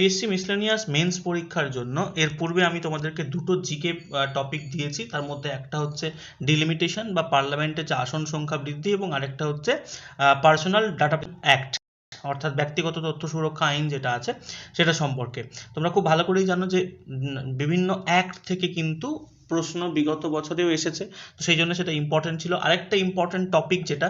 PSC miscellaneous men's পরীক্ষার জন্য, এর পূর্বে আমি তোমাদেরকে দুটো জিকে টপিক দিয়েছি। তার মধ্যে একটা হচ্ছে ডিলিমিটেশন বা পার্লামেন্টের যে আসন সংখ্যা বৃদ্ধি এবং আরেকটা হচ্ছে পার্সোনাল ডাটা অ্যাক্ট অর্থাৎ ব্যক্তিগত তথ্য সুরক্ষা আইন যেটা আছে, সেটা সম্পর্কে। তোমরা খুব ভালো করেই জানো যে বিভিন্ন অ্যাক্ট থেকে কিন্তু প্রশ্ন বিগত বছরেও এসেছে। তো সেই জন্য সেটা ইম্পর্টেন্ট ছিল। আরেকটা ইম্পর্টেন্ট টপিক যেটা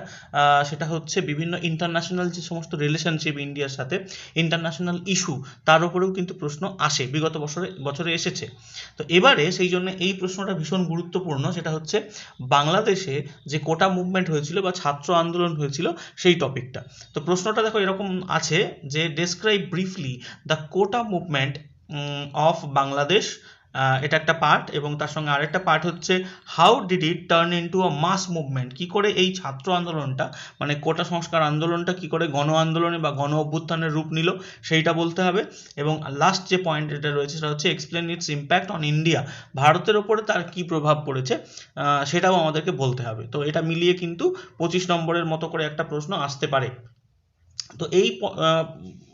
সেটা হচ্ছে বিভিন্ন ইন্টারন্যাশনাল যে সমস্ত রিলেশনশিপ ইন্ডিয়ার সাথে ইন্টারন্যাশনাল ইস্যু তার উপরেও কিন্তু প্রশ্ন আসে, বিগত বছরে বছরে এসেছে। তো এবারে সেই জন্য এই প্রশ্নটা ভীষণ গুরুত্বপূর্ণ, সেটা হচ্ছে বাংলাদেশে যে কোটা মুভমেন্ট হয়েছিল বা ছাত্র আন্দোলন হয়েছিল, সেই টপিকটা তো প্রশ্নটা দেখো এরকম আছে যে describe briefly the quota movement of Bangladesh এটা একটা পার্ট এবং তার সঙ্গে আরেকটা পার্ট হচ্ছে how did it turn into a mass movement কি করে এই ছাত্র আন্দোলনটা মানে কোটা সংস্কার আন্দোলনটা, কি করে গণ আন্দোলনে বা গণ অভ্যুত্থানের রূপ নিল, সেইটা বলতে হবে। এবং লাস্ট যে পয়েন্ট এটা রয়েছে সেটা হচ্ছে explain its impact on India ভারতের ওপরে তার কি প্রভাব পড়েছে সেটাও আমাদেরকে বলতে হবে। তো এটা মিলিয়ে কিন্তু পঁচিশ নম্বরের মতো করে একটা প্রশ্ন আসতে পারে। তো এই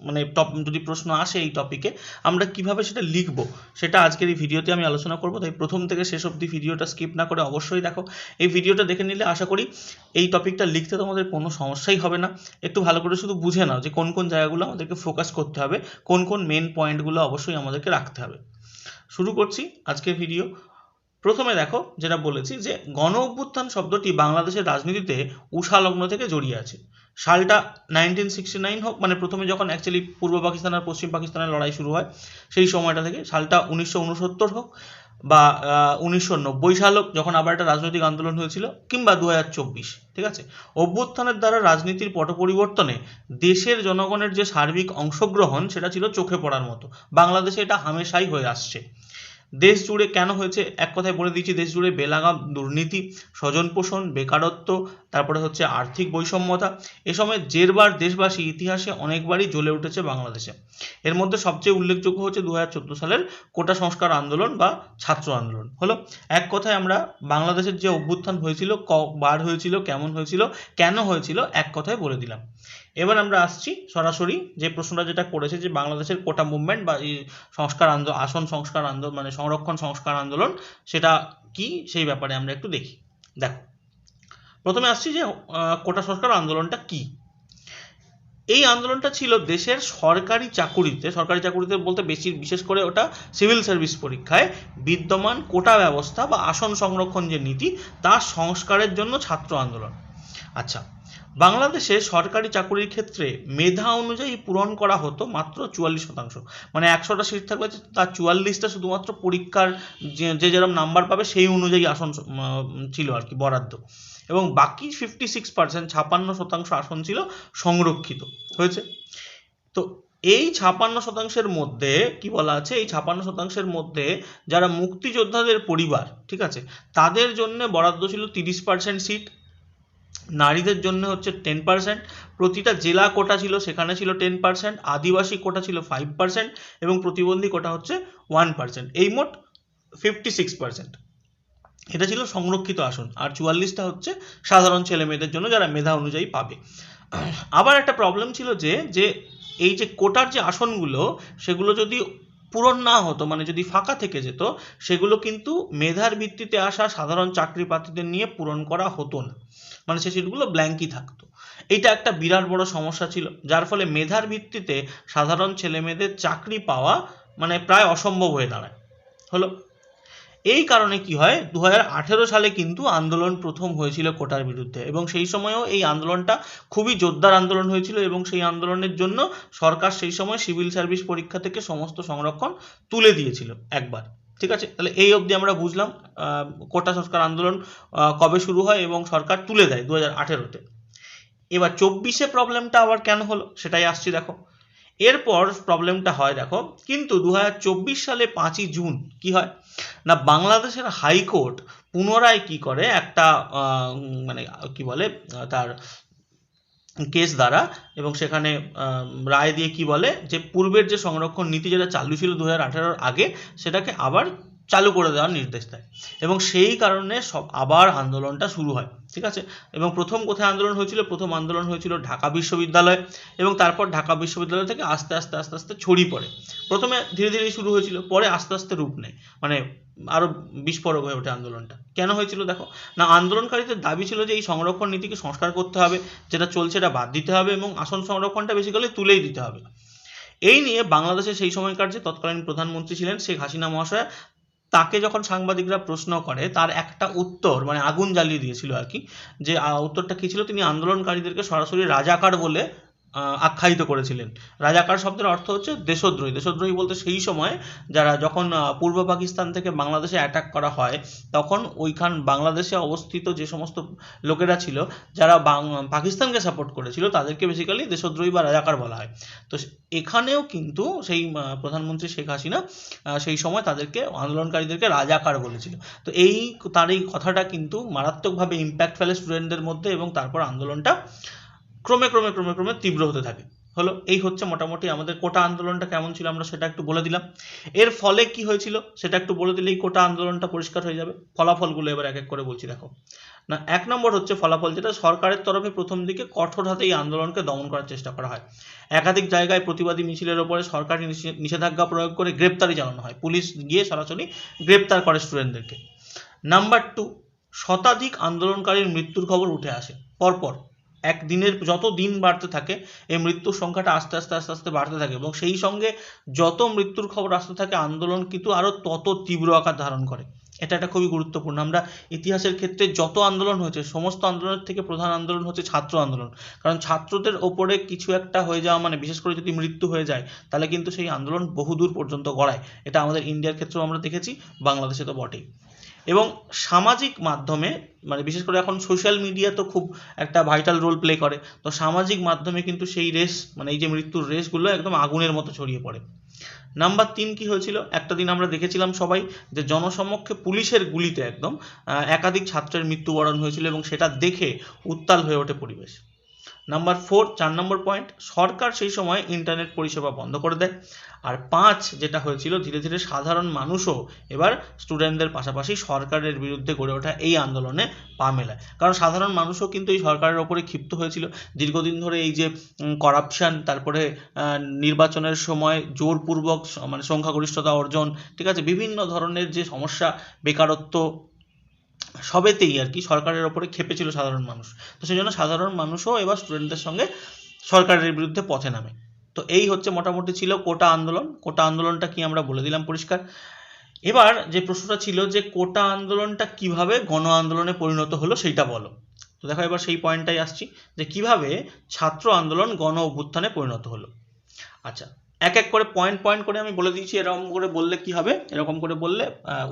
মানে টপ, যদি প্রশ্ন আসে এই টপিকে আমরা কীভাবে সেটা লিখব, সেটা আজকের এই ভিডিওতে আমি আলোচনা করব। তাই প্রথম থেকে শেষ অবধি ভিডিওটা স্কিপ না করে অবশ্যই দেখো। এই ভিডিওটা দেখে নিলে আশা করি এই টপিকটা লিখতে তোমাদের কোনো সমস্যাই হবে না। একটু ভালো করে শুধু বুঝে নাও যে কোন কোন জায়গাগুলো আমাদেরকে ফোকাস করতে হবে, কোন কোন মেন পয়েন্টগুলো অবশ্যই আমাদেরকে রাখতে হবে। শুরু করছি আজকের ভিডিও প্রথমে দেখো যেটা বলেছি যে গণ অভ্যুত্থান শব্দটি বাংলাদেশের রাজনীতিতে উষা লগ্ন থেকে জড়িয়ে আছে। সালটা নাইনটিন সিক্সটি নাইন হোক মানে প্রথমে যখন অ্যাকচুয়ালি পূর্ব পাকিস্তান আর পশ্চিম পাকিস্তানের লড়াই শুরু হয়, সেই সময়টা থেকে সালটা উনিশশো উনসত্তর হোক বা উনিশশো নব্বই সাল হোক, যখন আবার একটা রাজনৈতিক আন্দোলন হয়েছিল, কিংবা দু হাজার চব্বিশ, ঠিক আছে? অভ্যুত্থানের দ্বারা রাজনীতির পট পরিবর্তনে দেশের জনগণের যে সার্বিক অংশগ্রহণ, সেটা ছিল চোখে পড়ার মতো। বাংলাদেশে এটা হামেশাই হয়ে আসছে। দেশ জুড়ে কেন হয়েছে? এক কথায় বলে দিচ্ছি, দেশ জুড়ে বেলাগাম, দুর্নীতি স্বজন পোষণ বেকারত্ব, তারপরে হচ্ছে আর্থিক বৈষম্যতা, এ সময় জেরবার দেশবাসী ইতিহাসে অনেকবারই জ্বলে উঠেছে বাংলাদেশে। এর মধ্যে সবচেয়ে উল্লেখযোগ্য হচ্ছে দু হাজার চোদ্দ সালের কোটা সংস্কার আন্দোলন বা ছাত্র আন্দোলন। হলো, এক কথায় আমরা বাংলাদেশের যে অভ্যুত্থান হয়েছিল কবার হয়েছিল, কেমন হয়েছিল, কেন হয়েছিল, এক কথায় বলে দিলাম। এবার আমরা আসছি সরাসরি যে প্রশ্নটা যেটা করেছে যে বাংলাদেশের কোটা মুভমেন্ট বা এই সংস্কার আন্দোলন আসন সংস্কার আন্দোলন মানে সংরক্ষণ সংস্কার আন্দোলন সেটা কি সেই ব্যাপারে আমরা একটু দেখি। দেখো, প্রথমে আসছি যে কোটা সংস্কার আন্দোলনটা কি? এই আন্দোলনটা ছিল দেশের সরকারি চাকুরিতে সরকারি চাকুরিতে বলতে বেশি, বিশেষ করে ওটা সিভিল সার্ভিস পরীক্ষায় বিদ্যমান কোটা ব্যবস্থা বা আসন সংরক্ষণ যে নীতি, তার সংস্কারের জন্য ছাত্র আন্দোলন। আচ্ছা বাংলাদেশে সরকারি চাকুরির ক্ষেত্রে মেধা অনুযায়ী পূরণ করা হতো মাত্র চুয়াল্লিশ শতাংশ। মানে একশোটা সিট থাকলে তার চুয়াল্লিশটা শুধুমাত্র পরীক্ষার যে যেরকম নাম্বার পাবে সেই অনুযায়ী আসন ছিল আর কি, বরাদ্দ। এবং বাকি ফিফটি সিক্স পার্সেন্ট ছাপান্ন শতাংশ আসন ছিল সংরক্ষিত। হয়েছে? তো এই ছাপান্ন শতাংশের মধ্যে কি বলা আছে? এই ছাপান্ন শতাংশের মধ্যে যারা মুক্তিযোদ্ধাদের পরিবার, ঠিক আছে? তাদের জন্য বরাদ্দ ছিল তিরিশ পার্সেন্ট সিট। নারীদের জন্য হচ্ছে টেন পার্সেন্ট প্রতিটা জেলা কোটা ছিল, সেখানে ছিল টেন পার্সেন্ট আদিবাসী কোটা ছিল ফাইভ পার্সেন্ট এবং প্রতিবন্ধী কোটা হচ্ছে ওয়ান পার্সেন্ট এই মোট ফিফটি সিক্স পার্সেন্ট এটা ছিল সংরক্ষিত আসন। আর চুয়াল্লিশটা হচ্ছে সাধারণ ছেলে মেয়েদের জন্য যারা মেধা অনুযায়ী পাবে। আবার একটা প্রবলেম ছিল যে যে এই যে কোটার যে আসনগুলো, সেগুলো যদি পূরণ না হতো মানে যদি ফাঁকা থেকে যেত, সেগুলো কিন্তু মেধার ভিত্তিতে আসা সাধারণ চাকরি প্রার্থীদের নিয়ে পূরণ করা হতো না। মানে সে সিটগুলো ব্ল্যাঙ্কই থাকতো। এটা একটা বিরাট বড় সমস্যা ছিল, যার ফলে মেধার ভিত্তিতে সাধারণ ছেলেমেয়েদের চাকরি পাওয়া মানে প্রায় অসম্ভব হয়ে দাঁড়ায়। হলো এই কারণে কি হয়? দু হাজার আঠেরো সালে কিন্তু আন্দোলন প্রথম হয়েছিল কোটার বিরুদ্ধে এবং সেই সময়ও এই আন্দোলনটা খুবই জোরদার আন্দোলন হয়েছিল এবং সেই আন্দোলনের জন্য সরকার সেই সময় সিভিল সার্ভিস পরীক্ষা থেকে সমস্ত সংরক্ষণ তুলে দিয়েছিল একবার। ঠিক আছে? তাহলে এই অবধি আমরা বুঝলাম কোটা সংস্কার আন্দোলন কবে শুরু হয় এবং সরকার তুলে দেয় দু হাজার আঠেরোতে। এবার চব্বিশে প্রবলেমটা আবার কেন হলো? সেটাই আসছি দেখো। এরপর প্রবলেমটা হয় দেখো, কিন্তু দু হাজার চব্বিশ সালে পাঁচই জুন কি হয়? না, বাংলাদেশের হাইকোর্ট পুনরায় কি করে? একটা মানে কি বলে, তার কেস দ্বারা এবং সেখানে রায় দিয়ে কি বলে যে, পূর্বের যে সংরক্ষণ নীতি যেটা চালু ছিল দু হাজার আগে, সেটাকে আবার চালু করে দেওয়ার নির্দেশ দেয়। এবং সেই কারণে সব আবার আন্দোলনটা শুরু হয়, ঠিক আছে? এবং প্রথম কোথায় আন্দোলন হয়েছিল? প্রথম আন্দোলন হয়েছিল ঢাকা বিশ্ববিদ্যালয় এবং তারপর ঢাকা বিশ্ববিদ্যালয় থেকে আস্তে আস্তে আস্তে আস্তে ছড়িয়ে পড়ে। প্রথমে ধীরে ধীরে শুরু হয়েছিল, পরে আস্তে আস্তে রূপ নেয় মানে আরও বিস্ফোরক হয়ে ওঠে আন্দোলনটা। কেন হয়েছিল দেখো? না, আন্দোলনকারীদের দাবি ছিল যে এই সংরক্ষণ নীতিকে সংস্কার করতে হবে, যেটা চলছে এটা বাদ দিতে হবে এবং আসন সংরক্ষণটা বেসিক্যালি তুলেই দিতে হবে। এই নিয়ে বাংলাদেশের সেই সময়কার যে তৎকালীন প্রধানমন্ত্রী ছিলেন শেখ হাসিনা মহাশয় তাকে যখন সাংবাদিকরা প্রশ্ন করে, তার একটা উত্তর মানে আগুন জ্বালিয়ে দিয়েছিল আর কি, যে উত্তরটা কি ছিল? তিনি আন্দোলনকারীদেরকে সরাসরি রাজাকার বলে আখ্যায়িত করেছিলেন। রাজাকার শব্দের অর্থ হচ্ছে দেশদ্রোহী। দেশদ্রোহী বলতে সেই সময় যারা যখন পূর্ব পাকিস্তান থেকে বাংলাদেশে অ্যাটাক করা হয়, তখন ওইখান বাংলাদেশে অবস্থিত যে সমস্ত লোকেরা ছিল, যারা পাকিস্তানকে সাপোর্ট করেছিল, তাদেরকে বেসিক্যালি দেশদ্রোহী বা রাজাকার বলা হয়। তো এখানেও কিন্তু সেই প্রধানমন্ত্রী শেখ হাসিনা সেই সময় তাদেরকে, আন্দোলনকারীদেরকে রাজাকার বলেছিল। তো এই তার এই কথাটা কিন্তু মারাত্মকভাবে ইম্প্যাক্ট ফেলে স্টুডেন্টদের মধ্যে এবং তারপর আন্দোলনটা ক্রমে ক্রমে ক্রমে ক্রমে তীব্র হতে থাকে। হলো, এই হচ্ছে মোটামুটি আমাদের কোটা আন্দোলনটা কেমন ছিল আমরা সেটা একটু বলে দিলাম। এর ফলে কি হয়েছিল সেটা একটু বলে দিলেই কোটা আন্দোলনটা পরিষ্কার হয়ে যাবে। ফলাফলগুলো এবার এক এক করে বলছি, দেখো। না, এক নম্বর হচ্ছে ফলাফল যেটা, সরকারের তরফে প্রথম দিকে কঠোর হাতে এই আন্দোলনকে দমন করার চেষ্টা করা হয়। একাধিক জায়গায় প্রতিবাদী মিছিলের ওপরে সরকারি নিষে- নিষেধাজ্ঞা প্রয়োগ করে গ্রেপ্তারি চালানো হয়। পুলিশ গিয়ে সরাসরি গ্রেপ্তার করে স্টুডেন্টদেরকে। নাম্বার টু, শতাধিক আন্দোলনকারীর মৃত্যুর খবর উঠে আসে, পরপর। এক দিনের যত দিন বাড়তে থাকে, এই মৃত্যুর সংখ্যাটা আস্তে আস্তে আস্তে আস্তে বাড়তে থাকে এবং সেই সঙ্গে যত মৃত্যুর খবর আসতে থাকে, আন্দোলন কিন্তু আরও তত তীব্র আকার ধারণ করে। এটা একটা খুবই গুরুত্বপূর্ণ। আমরা ইতিহাসের ক্ষেত্রে যত আন্দোলন হয়েছে, সমস্ত আন্দোলনের থেকে প্রধান আন্দোলন হচ্ছে ছাত্র আন্দোলন। কারণ ছাত্রদের ওপরে কিছু একটা হয়ে যাওয়া মানে বিশেষ করে যদি মৃত্যু হয়ে যায়, তাহলে কিন্তু সেই আন্দোলন বহুদূর পর্যন্ত গড়ায়। এটা আমাদের ইন্ডিয়ার ক্ষেত্রেও আমরা দেখেছি, বাংলাদেশে তো বটেই। এবং সামাজিক মাধ্যমে মানে বিশেষ করে এখন সোশ্যাল মিডিয়া তো খুব একটা ভাইটাল রোল প্লে করে, তো সামাজিক মাধ্যমে কিন্তু সেই রেস মানে এই যে মৃত্যুর রেসগুলো একদম আগুনের মতো ছড়িয়ে পড়ে। নাম্বার তিন কি হয়েছিল? একটা দিন আমরা দেখেছিলাম সবাই যে জনসমক্ষে পুলিশের গুলিতে একদম একাধিক ছাত্রের মৃত্যুবরণ হয়েছিল এবং সেটা দেখে উত্তাল হয়ে ওঠে পরিবেশ। নাম্বার ফোর চার নম্বর পয়েন্ট সরকার সেই সময় ইন্টারনেট পরিষেবা বন্ধ করে দেয়। আর পাঁচ, যেটা হয়েছিল, ধীরে ধীরে সাধারণ মানুষও এবার স্টুডেন্টদের পাশাপাশি সরকারের বিরুদ্ধে গড়ে ওঠা এই আন্দোলনে পা মেলায়। কারণ সাধারণ মানুষও কিন্তু এই সরকারের ওপরে ক্ষিপ্ত হয়েছিল। দীর্ঘদিন ধরে এই যে করাপশান তারপরে নির্বাচনের সময় জোরপূর্বক মানে সংখ্যাগরিষ্ঠতা অর্জন, ঠিক আছে, বিভিন্ন ধরনের যে সমস্যা, বেকারত্ব সবেতেই আর কি সরকারের ওপরে খেপেছিল সাধারণ মানুষ। তো সেই জন্য সাধারণ মানুষও এবার স্টুডেন্টদের সঙ্গে সরকারের বিরুদ্ধে পথে নামে। তো এই হচ্ছে মোটামুটি ছিল কোটা আন্দোলন। কোটা আন্দোলনটা কি আমরা বলে দিলাম পরিষ্কার? এবার যে প্রশ্নটা ছিল যে কোটা আন্দোলনটা কীভাবে গণ আন্দোলনে পরিণত হলো সেইটা বলো। তো দেখো এবার সেই পয়েন্টটাই আসছি যে কীভাবে ছাত্র আন্দোলন গণ অভ্যুত্থানে পরিণত হলো। আচ্ছা এক এক করে পয়েন্ট পয়েন্ট করে আমি বলে দিয়েছি, এরকম করে বললে কি হবে? এরকম করে বললে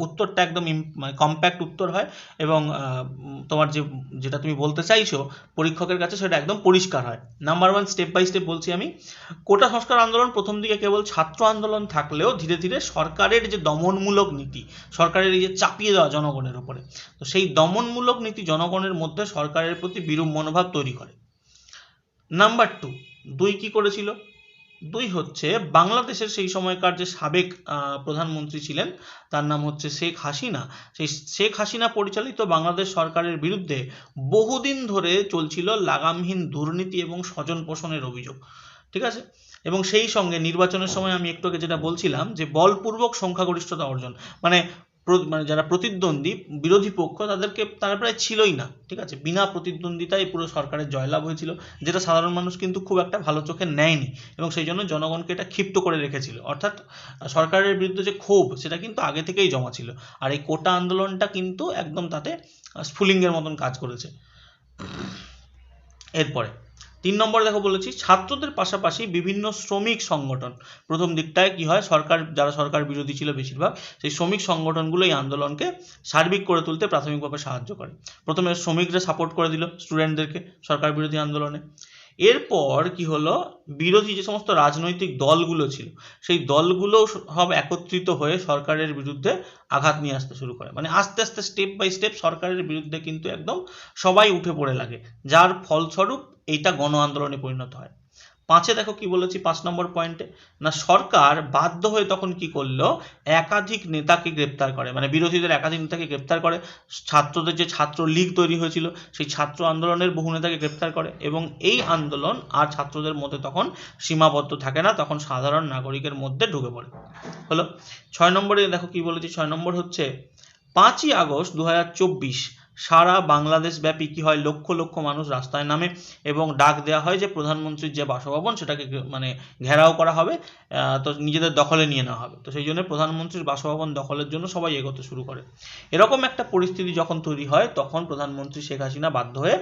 উত্তরটা একদম কম্প্যাক্ট উত্তর হয় এবং তোমার যে, যেটা তুমি বলতে চাইছো, পরীক্ষকের কাছে সেটা একদম পরিষ্কার হয়। Number one step by step বলছি আমি, কোটা সংস্কার আন্দোলন প্রথম দিকে কেবল ছাত্র আন্দোলন থাকলেও ধীরে ধীরে সরকারের যে দমনমূলক নীতি, সরকারের এই যে চাপিয়ে দেওয়া জনগণের উপরে, তো সেই দমনমূলক নীতি জনগণের মধ্যে সরকারের প্রতি বিরূপ মনোভাব তৈরি করে। নাম্বার টু দুই কি করেছিল? দুই হচ্ছে বাংলাদেশের সেই সময়কার যে সাবেক প্রধানমন্ত্রী ছিলেন, তার নাম হচ্ছে শেখ হাসিনা। সেই শেখ হাসিনা পরিচালিত বাংলাদেশ সরকারের বিরুদ্ধে বহুদিন ধরে চলছিল লাগামহীন দুর্নীতি এবং স্বজন পোষণের অভিযোগ। ঠিক আছে? এবং সেই সঙ্গে নির্বাচনের সময় আমি একটু আগে যেটা বলছিলাম যে, বলপূর্বক সংখ্যাগরিষ্ঠতা অর্জন। মানে মানে যারা প্রতিদ্বন্দ্বী, বিরোধী পক্ষ, তাদেরকে তারা প্রায় ছিলই না, ঠিক আছে? বিনা প্রতিদ্বন্দ্বিতায় পুরো সরকারের জয়লাভ হয়েছিল, যেটা সাধারণ মানুষ কিন্তু খুব একটা ভালো চোখে নেয়নি এবং সেই জন্য জনগণকে এটা ক্ষিপ্ত করে রেখেছিল। অর্থাৎ সরকারের বিরুদ্ধে যে ক্ষোভ, সেটা কিন্তু আগে থেকেই জমা ছিল। আর এই কোটা আন্দোলনটা কিন্তু একদম তাতে স্ফুলিঙ্গের মতন কাজ করেছে। এরপরে তিন নম্বর দেখো বলেছি, ছাত্রদের পাশাপাশি বিভিন্ন শ্রমিক সংগঠন। প্রথম দিকটায় কি হয়, সরকার, যারা সরকার বিরোধী ছিল বেশিরভাগ, সেই শ্রমিক সংগঠনগুলো এই আন্দোলনকে সার্বিক করে তুলতে প্রাথমিকভাবে সাহায্য করে। প্রথমে শ্রমিকরা সাপোর্ট করে দিল স্টুডেন্টদেরকে সরকার বিরোধী আন্দোলনে। এরপর কি হলো? বিরোধী যে সমস্ত রাজনৈতিক দলগুলো ছিল, সেই দলগুলো সব একত্রিত হয়ে সরকারের বিরুদ্ধে আঘাত নিয়ে আসতে শুরু করে। মানে আস্তে আস্তে স্টেপ বাই স্টেপ সরকারের বিরুদ্ধে কিন্তু একদম সবাই উঠে পড়ে লাগে। যার ফলস্বরূপ এইটা গণ আন্দোলনে পরিণত হয়। পাঁচে দেখো কি বলেছি, পাঁচ নম্বর পয়েন্টে না, সরকার বাধ্য হয়ে তখন কি করল? একাধিক নেতাকে গ্রেপ্তার করে। মানে বিরোধীদের একাধিক নেতাকে গ্রেপ্তার করে। ছাত্রদের যে ছাত্র লীগ তৈরি হয়েছিল, সেই ছাত্র আন্দোলনের বহু নেতাকে গ্রেপ্তার করে এবং এই আন্দোলন আর ছাত্রদের মধ্যে তখন সীমাবদ্ধ থাকে না, তখন সাধারণ নাগরিকের মধ্যে ঢুকে পড়ে। হলো, ছয় নম্বরে দেখো কি বলেছি, ছয় নম্বর হচ্ছে, পাঁচই আগস্ট দু হাজার চব্বিশ সারা বাংলাদেশ ব্যাপী কি হয়, লক্ষ লক্ষ মানুষ রাস্তায় নামে এবং ডাক দেওয়া হয় যে প্রধানমন্ত্রীর যে বাসভবন সেটাকে মানে ঘেরাও করা হবে তো নিজেদের দখলে নিয়ে নেওয়া হবে। তো সেই জন্য প্রধানমন্ত্রীর বাসভবন দখলের জন্য সবাই এগোতে শুরু করে। এরকম একটা পরিস্থিতি যখন তৈরি হয়, তখন প্রধানমন্ত্রী শেখ হাসিনা বাধ্য হয়ে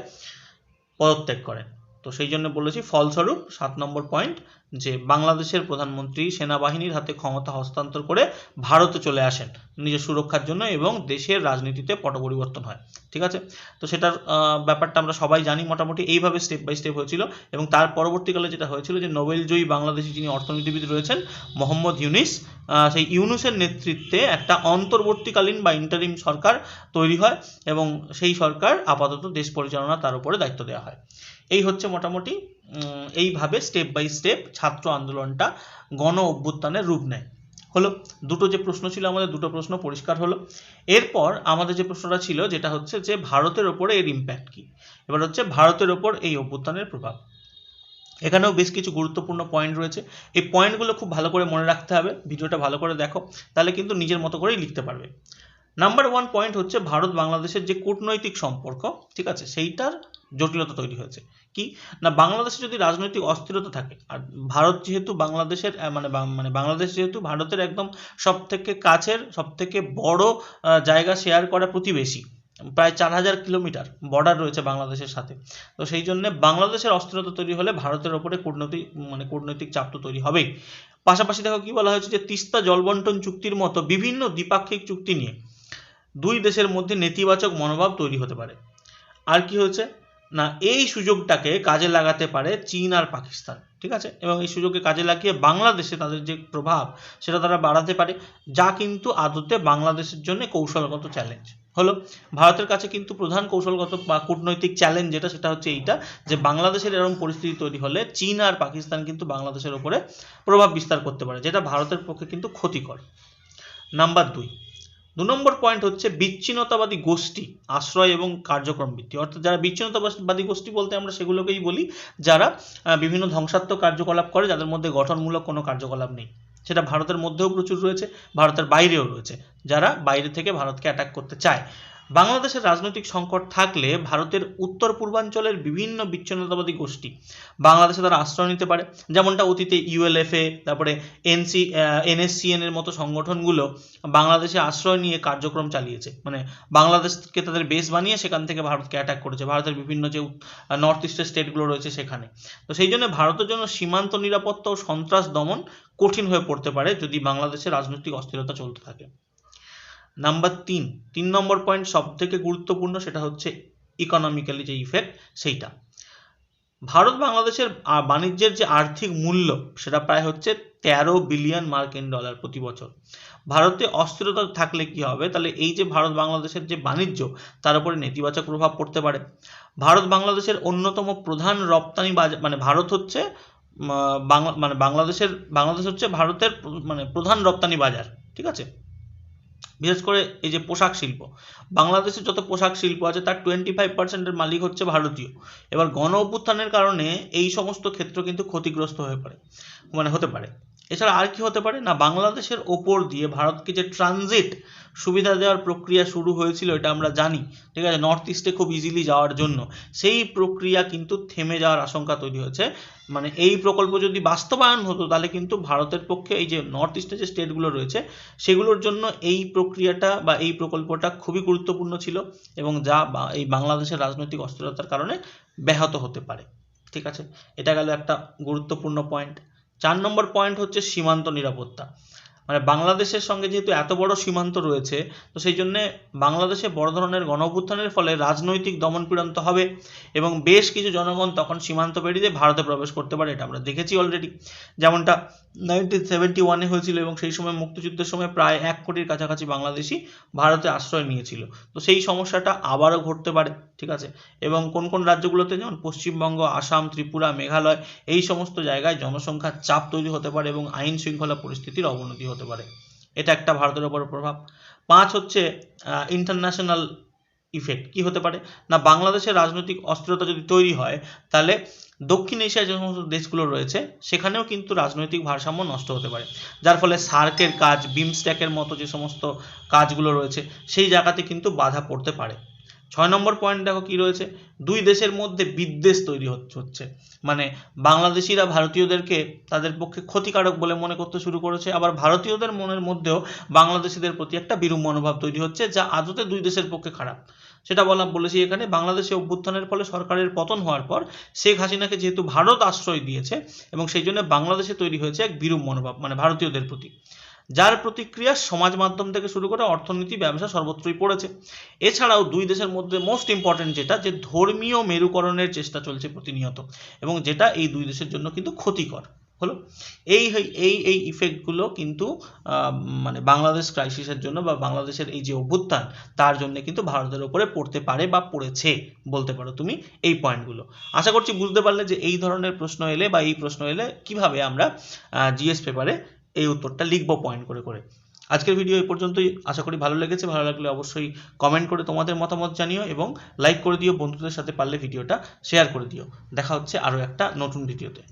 পদত্যাগ করেন। তো সেই জন্য বলেছি ফলস্বরূপ সাত নম্বর পয়েন্ট যে বাংলাদেশের প্রধানমন্ত্রী সেনাবাহিনীর হাতে ক্ষমতা হস্তান্তর করে ভারতে চলে আসেন নিজের সুরক্ষার জন্য এবং দেশের রাজনীতিতে পট পরিবর্তন হয়, ঠিক আছে? তো সেটার ব্যাপারটা আমরা সবাই জানি মোটামুটি এইভাবে স্টেপ বাই স্টেপ হয়েছিল এবং তার পরবর্তীকালে যেটা হয়েছিল যে নোবেলজয়ী বাংলাদেশি যিনি অর্থনীতিবিদ রয়েছেন মোহাম্মদ ইউনিস সেই ইউনুসের নেতৃত্বে একটা অন্তর্বর্তীকালীন বা ইন্টারিম সরকার তৈরি হয় এবং সেই সরকার আপাতত দেশ পরিচালনা তার উপরে দায়িত্ব দেওয়া হয়। এই হচ্ছে মোটামুটি এইভাবে স্টেপ বাই স্টেপ ছাত্র আন্দোলনটা গণ অভ্যুত্থানের রূপ নেয়। হলো, দুটো যে প্রশ্ন ছিল আমাদের, দুটো প্রশ্ন পরিষ্কার হলো। এরপর আমাদের যে প্রশ্নটা ছিল, যেটা হচ্ছে যে ভারতের ওপরে এর ইম্প্যাক্ট কি? এবার হচ্ছে ভারতের ওপর এই অভ্যুত্থানের প্রভাব। এখানেও বেশ কিছু গুরুত্বপূর্ণ পয়েন্ট রয়েছে। এই পয়েন্টগুলো খুব ভালো করে মনে রাখতে হবে, ভিডিওটা ভালো করে দেখো, তাহলে কিন্তু নিজের মতো করেই লিখতে পারবে। নাম্বার ওয়ান পয়েন্ট হচ্ছে ভারত বাংলাদেশের যে কূটনৈতিক সম্পর্ক, ঠিক আছে, সেইটার জটিলতা তৈরি হয়েছে। কি? না, বাংলাদেশে যদি রাজনৈতিক অস্থিরতা থাকে, আর ভারত যেহেতু বাংলাদেশের মানে মানে বাংলাদেশ যেহেতু ভারতের একদম সব থেকে কাছের সব থেকে বড় জায়গা শেয়ার করা প্রতিবেশী, প্রায় চার হাজার কিলোমিটার বর্ডার রয়েছে বাংলাদেশের সাথে। তো সেই জন্য বাংলাদেশের অস্থিরতা তৈরি হলে ভারতের ওপরে কূটনৈতিক মানে কূটনৈতিক চাপ তো তৈরি হবেই। পাশাপাশি দেখো কি বলা হয়েছে যে, তিস্তা জলবন্টন চুক্তির মতো বিভিন্ন দ্বিপাক্ষিক চুক্তি নিয়ে দুই দেশের মধ্যে নেতিবাচক মনোভাব তৈরি হতে পারে। আর কি হয়েছে? না, এই সুযোগটাকে কাজে লাগাতে পারে চীন আর পাকিস্তান, ঠিক আছে? এবং এই সুযোগকে কাজে লাগিয়ে বাংলাদেশে তাদের যে প্রভাব, সেটা তারা বাড়াতে পারে, যা কিন্তু আদতে বাংলাদেশের জন্য কৌশলগত চ্যালেঞ্জ হলো, ভারতের কাছে কিন্তু প্রধান কৌশলগত বা কূটনৈতিক চ্যালেঞ্জ যেটা, সেটা হচ্ছে এইটা, যে বাংলাদেশের এরকম পরিস্থিতি তৈরি হলে চীন আর পাকিস্তান কিন্তু বাংলাদেশের ওপরে প্রভাব বিস্তার করতে পারে, যেটা ভারতের পক্ষে কিন্তু ক্ষতিকর। নাম্বার দুই দু নম্বর পয়েন্ট হচ্ছে বিচ্ছিন্নতাবাদী গোষ্ঠী, আশ্রয় এবং কার্যক্রম বৃদ্ধি অর্থাৎ যারা বিচ্ছিন্নতাবাদী গোষ্ঠী বলতে আমরা সেগুলোকেই বলি, যারা বিভিন্ন ধ্বংসাত্মক কার্যকলাপ করে যাদের মধ্যে গঠনমূলক কোনো কার্যকলাপ নেই। সেটা ভারতের মধ্যেও প্রচুর রয়েছে, ভারতের বাইরেও রয়েছে, যারা বাইরে থেকে ভারতকে অ্যাটাক করতে চায়। বাংলাদেশের রাজনৈতিক সংকট থাকলে ভারতের উত্তর পূর্বাঞ্চলের বিভিন্ন বিচ্ছিন্নতাবাদী গোষ্ঠী বাংলাদেশে তারা আশ্রয় নিতে পারে। যেমনটা অতীতে ইউএলএফএ তারপরে এনসি এনএসসিএন এর মতো সংগঠনগুলো বাংলাদেশে আশ্রয় নিয়ে কার্যক্রম চালিয়েছে। মানে বাংলাদেশকে তাদের বেস বানিয়ে সেখান থেকে ভারতকে অ্যাটাক করেছে। ভারতের বিভিন্ন যে নর্থ ইস্টের স্টেটগুলো রয়েছে সেখানে। তো সেই জন্য ভারতের জন্য সীমান্ত নিরাপত্তা ও সন্ত্রাস দমন কঠিন হয়ে পড়তে পারে যদি বাংলাদেশে রাজনৈতিক অস্থিরতা চলতে থাকে। নাম্বার তিন। তিন নম্বর পয়েন্ট সব থেকে গুরুত্বপূর্ণ সেটা হচ্ছে ইকোনমিক্যালি যে ইফেক্ট সেইটা। ভারত বাংলাদেশের বাণিজ্যের যে আর্থিক মূল্য সেটা প্রায় হচ্ছে তেরো বিলিয়ন মার্কিন ডলার প্রতি বছর। ভারতে অস্থিরতা থাকলে কি হবে? তাহলে এই যে ভারত বাংলাদেশের যে বাণিজ্য, তার উপরে নেতিবাচক প্রভাব পড়তে পারে। ভারত বাংলাদেশের অন্যতম প্রধান রপ্তানি বাজার মানে ভারত হচ্ছে মানে বাংলাদেশের, বাংলাদেশ হচ্ছে ভারতের মানে প্রধান রপ্তানি বাজার। ঠিক আছে? বিশেষ করে এই যে পোশাক শিল্প। বাংলাদেশের যত পোশাক শিল্প আছে, তার টোয়েন্টি ফাইভ পার্সেন্টের মালিক হচ্ছে ভারতীয়। এবার গণ অভ্যুত্থানের কারণে এই সমস্ত ক্ষেত্র কিন্তু ক্ষতিগ্রস্ত হয়ে পড়ে। মানে হতে পারে। এছাড়া আর কি হতে পারে? না, বাংলাদেশের ওপর দিয়ে ভারতকে যে ট্রানজিট সুবিধা দেওয়ার প্রক্রিয়া শুরু হয়েছিল, এটা আমরা জানি। ঠিক আছে? নর্থ ইস্টে খুব ইজিলি যাওয়ার জন্য। সেই প্রক্রিয়া কিন্তু থেমে যাওয়ার আশঙ্কা তৈরি হয়েছে। মানে এই প্রকল্প যদি বাস্তবায়ন হতো, তাহলে কিন্তু ভারতের পক্ষে এই যে নর্থ ইস্টে যে স্টেটগুলো রয়েছে, সেগুলোর জন্য এই প্রক্রিয়াটা বা এই প্রকল্পটা খুবই গুরুত্বপূর্ণ ছিল এবং যা এই বাংলাদেশের রাজনৈতিক অস্থিরতার কারণে ব্যাহত হতে পারে। ঠিক আছে? এটা গেল একটা গুরুত্বপূর্ণ পয়েন্ট চার নম্বর পয়েন্ট হচ্ছে সীমান্ত নিরাপত্তা। মানে বাংলাদেশের সঙ্গে যেহেতু এত বড় সীমান্ত রয়েছে, তো সেই জন্য বাংলাদেশে বড় ধরনের গণঅভ্যুত্থানের ফলে রাজনৈতিক দমনপীড়ন তো হবে এবং বেশ কিছু জনগণ তখন সীমান্ত পেরিয়ে ভারতে প্রবেশ করতে পারে, এটা আমরা দেখেছি অলরেডি যেমনটা নাইনটিন সেভেন্টি ওয়ানে হয়েছিল এবং সেই সময় মুক্তিযুদ্ধের সময় প্রায় এক কোটির কাছাকাছি বাংলাদেশি ভারতে আশ্রয় নিয়েছিল। তো সেই সমস্যাটা আবারও ঘটতে পারে, ঠিক আছে? এবং কোন কোন রাজ্যগুলোতে যেমন পশ্চিমবঙ্গ, আসাম, ত্রিপুরা, মেঘালয়, এই সমস্ত জায়গায় জনসংখ্যার চাপ তৈরি হতে পারে এবং আইন শৃঙ্খলা পরিস্থিতির অবনতি হতে পারে। এটা একটা ভারতের ওপর প্রভাব। পাঁচ হচ্ছে ইন্টারন্যাশনাল ইফেক্ট কি হতে পারে? না, বাংলাদেশের রাজনৈতিক অস্থিরতা যদি তৈরি হয়, তাহলে দক্ষিণ এশিয়ার যে সমস্ত দেশগুলো রয়েছে, সেখানেও কিন্তু রাজনৈতিক ভারসাম্য নষ্ট হতে পারে। যার ফলে সার্কের কাজ বিমস্ট্যাকের মতো যে সমস্ত কাজগুলো রয়েছে, সেই জায়গাতে কিন্তু বাধা পড়তে পারে। ছয় নম্বর পয়েন্ট দেখো কি রয়েছে? দুই দেশের মধ্যে বিদ্বেষ তৈরি হচ্ছে। মানে বাংলাদেশিরা ভারতীয়দেরকে তাদের পক্ষে ক্ষতিকারক বলে মনে করতে শুরু করেছে। আবার ভারতীয়দের মনের মধ্যেও বাংলাদেশিদের প্রতি একটা বিরূপ মনোভাব তৈরি হচ্ছে, যা আদতে দুই দেশের পক্ষে খারাপ। সেটা বলা বলেছি এখানে, বাংলাদেশে অভ্যুত্থানের ফলে সরকারের পতন হওয়ার পর শেখ হাসিনাকে যেহেতু ভারত আশ্রয় দিয়েছে, এবং সেই জন্য বাংলাদেশে তৈরি হয়েছে এক বিরূপ মনোভাব মানে ভারতীয়দের প্রতি। যার প্রতিক্রিয়া সমাজ মাধ্যম থেকে শুরু করে অর্থনীতি, ব্যবসা সর্বত্রই পড়েছে। এছাড়াও দুই দেশের মধ্যে মোস্ট ইম্পর্টেন্ট যেটা, যে ধর্মীয় মেরুকরণের চেষ্টা চলছে প্রতিনিয়ত এবং যেটা এই দুই দেশের জন্য কিন্তু ক্ষতিকর। হলো? এই এই এই ইফেক্টগুলো কিন্তু মানে বাংলাদেশ ক্রাইসিসের জন্য বা বাংলাদেশের এই যে অভ্যুত্থান, তার জন্য কিন্তু ভারতের ওপরে পড়তে পারে বা পড়েছে বলতে পারো তুমি এই পয়েন্টগুলো আশা করছি বুঝতে পারলে যে এই ধরনের প্রশ্ন এলে বা এই প্রশ্ন এলে কীভাবে আমরা জিএস পেপারে এই উত্তরটা লিখব পয়েন্ট করে করে। আজকের ভিডিও এই পর্যন্তই। আশা করি ভালো লেগেছে। ভালো লাগলে অবশ্যই কমেন্ট করে তোমাদের মতামত জানিও এবং লাইক করে দিও। বন্ধুদের সাথে পারলে ভিডিওটা শেয়ার করে দিও। দেখা হচ্ছে আরও একটা নতুন ভিডিওতে